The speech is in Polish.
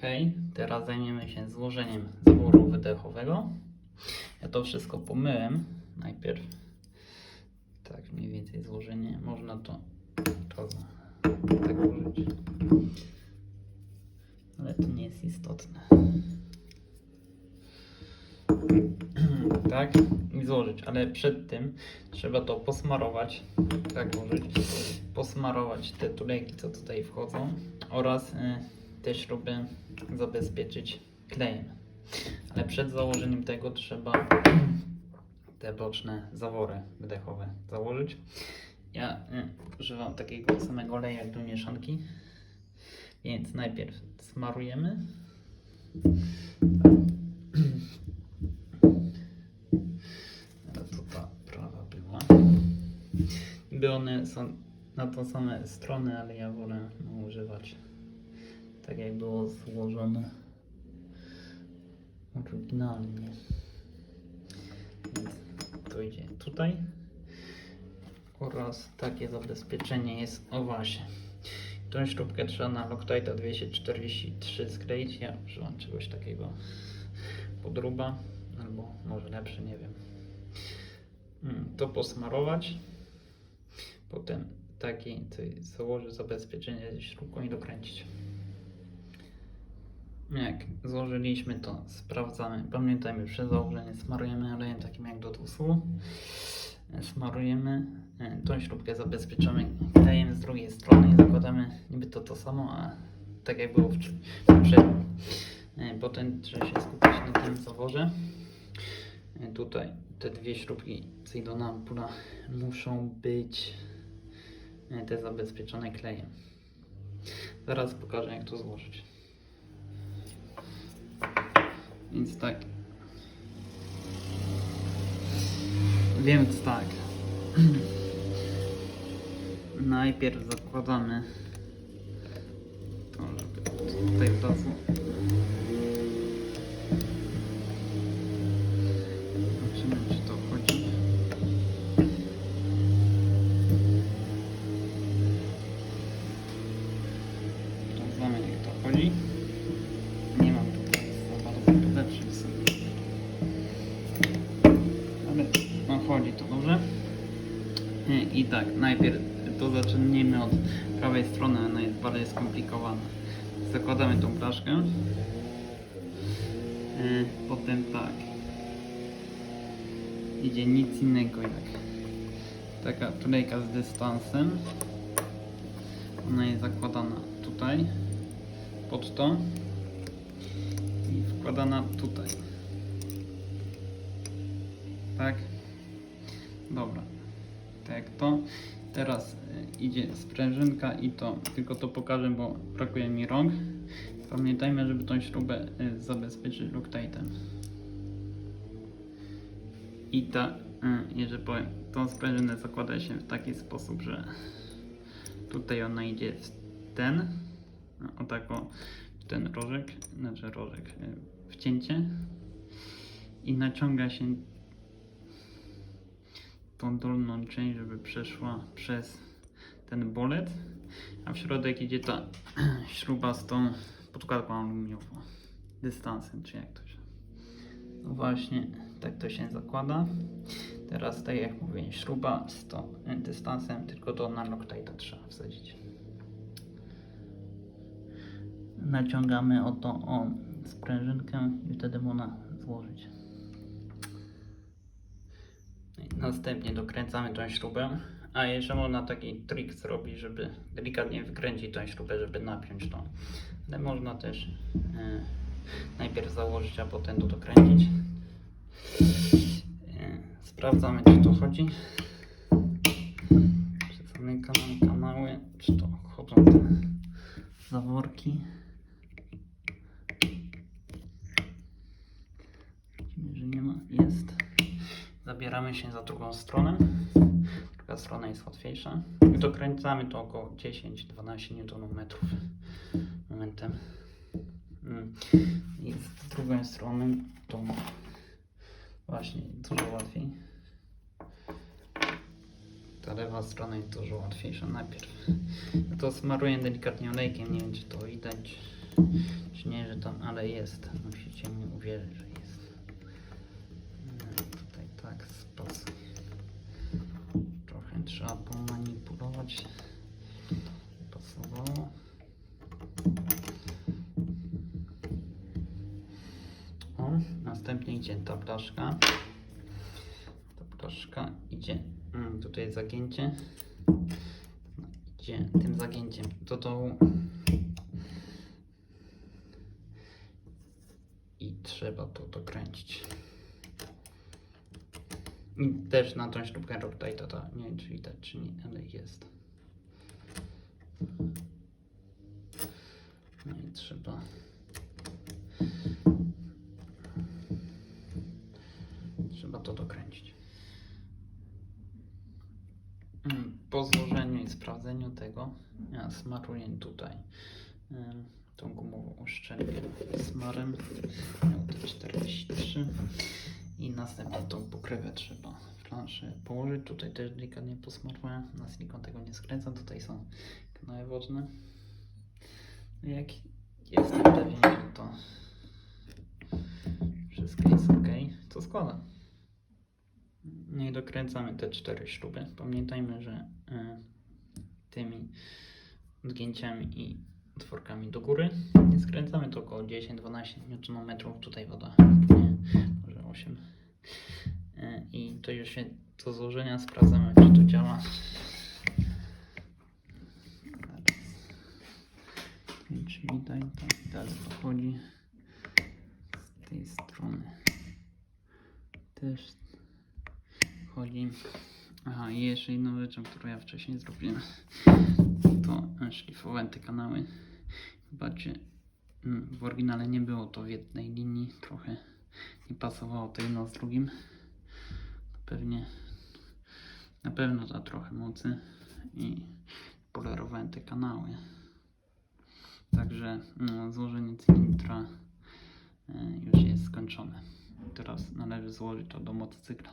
Hej, teraz zajmiemy się złożeniem zaworu wydechowego. Ja to wszystko pomyłem najpierw. Tak, mniej więcej złożenie. Można to to tak użyć. Ale to nie jest istotne. tak, i złożyć, ale przed tym trzeba to posmarować. Tak użyć. Posmarować te tulejki, co tutaj wchodzą oraz y, te śruby zabezpieczyć klejem. Ale przed założeniem tego trzeba te boczne zawory wydechowe założyć. Ja y, używam takiego samego oleju jak do mieszanki. Więc najpierw smarujemy. To ta prawa była. Niby one są na tą same strony, ale ja wolę używać tak jak było złożone oryginalnie. Więc to idzie tutaj. Oraz takie zabezpieczenie jest o właśnie. Tą śrubkę trzeba na Loctite'a 243 skleić. Ja używam czegoś takiego podruba, albo może lepszy, nie wiem. Mm, To posmarować. Potem taki tutaj założyć zabezpieczenie ze śrubką i dokręcić. Jak złożyliśmy to sprawdzamy. Pamiętajmy, przed założeniem smarujemy olejem takim jak do tłustu. Smarujemy e, tą śrubkę zabezpieczamy klejem z drugiej strony i zakładamy niby to to samo, a tak jak było poprzednim. E, Potem trzeba się skupić na tym zaworze. E, Tutaj te dwie śrubki co ampula muszą być e, te zabezpieczone klejem. Zaraz pokażę jak to złożyć. Więc tak. Więc tak. Najpierw zakładamy to, żeby tutaj wlazło. To dobrze. I, I tak, najpierw to zacznijmy od prawej strony, ona jest bardziej skomplikowana. Zakładamy tą blaszkę. E, Potem tak. Idzie nic innego jak taka tulejka z dystansem. Ona jest zakładana tutaj, pod to i wkładana tutaj. Tak? Dobra. Tak to. Teraz y, idzie sprężynka i to, tylko to pokażę, bo brakuje mi rąk. Pamiętajmy, żeby tą śrubę y, zabezpieczyć Loctite'em. I ta, y, jeżeli powiem, tą sprężynę zakłada się w taki sposób, że tutaj ona idzie w ten, o tako, w ten rożek, znaczy rożek, wcięcie i naciąga się tą dolną część, żeby przeszła przez ten bolet, a w środek idzie ta śruba z tą podkładką aluminiową, dystansem, czy jak to się. No właśnie, tak to się zakłada. Teraz, tak jak mówię, śruba z tą dystansem, tylko to na Loctite'a trzeba wsadzić. Naciągamy oto o sprężynkę i wtedy można złożyć. Następnie dokręcamy tą śrubę. A jeszcze można taki trik zrobić, żeby delikatnie wykręcić tą śrubę, żeby napiąć to. Ale można też e, najpierw założyć, a potem to dokręcić. E, sprawdzamy, czy to chodzi. Czy zamykamy kanały, czy to chodzą te zaworki. Widzimy, że nie ma. Jest zabieramy się za drugą stronę. Druga strona jest łatwiejsza. I dokręcamy to około 10-12 Nm momentem. Mm. I z drugiej strony to właśnie dużo łatwiej. Ta lewa strona jest dużo łatwiejsza najpierw. To smaruję delikatnie olejkiem, nie wiem czy to widać. Czy nie, że tam, ale jest. Musicie mi uwierzyć, O, następnie idzie ta ptaszka. Ta ptaszka idzie, mm, tutaj jest zagięcie. Idzie tym zagięciem do dołu. I trzeba to dokręcić. I też na tą śrubkę tutaj to, to nie wiem czy widać czy nie, ale jest. No i Trzeba smaruję tutaj tą gumową uszczelkę smarem. Miał te 43 i następnie tą pokrywę trzeba w planszy położyć. Tutaj też delikatnie posmaruję. Na silikon tego nie skręcam. Tutaj są kanały wodne. Jak jestem pewien, to wszystko jest ok, to składam. No i dokręcamy te cztery śruby. Pamiętajmy, że y, tymi odgięciami i otworkami do góry skręcamy to około 10-12 Nm. Tutaj woda może 8. Y, I to już się do złożenia sprawdzamy, czy to działa. Czy widać, tak, teraz dochodzi z tej strony. Też chodzi. Aha, i jeszcze jedną rzeczą, którą ja wcześniej zrobiłem, to szlifowałem te kanały. Zobaczcie, mm, w oryginale nie było to w jednej linii, trochę nie pasowało to jedno z drugim. Pewnie, na pewno da trochę mocy i polerowałem te kanały. Także no, złożenie cylindra e, już jest skończone. Teraz należy złożyć to do motocykla.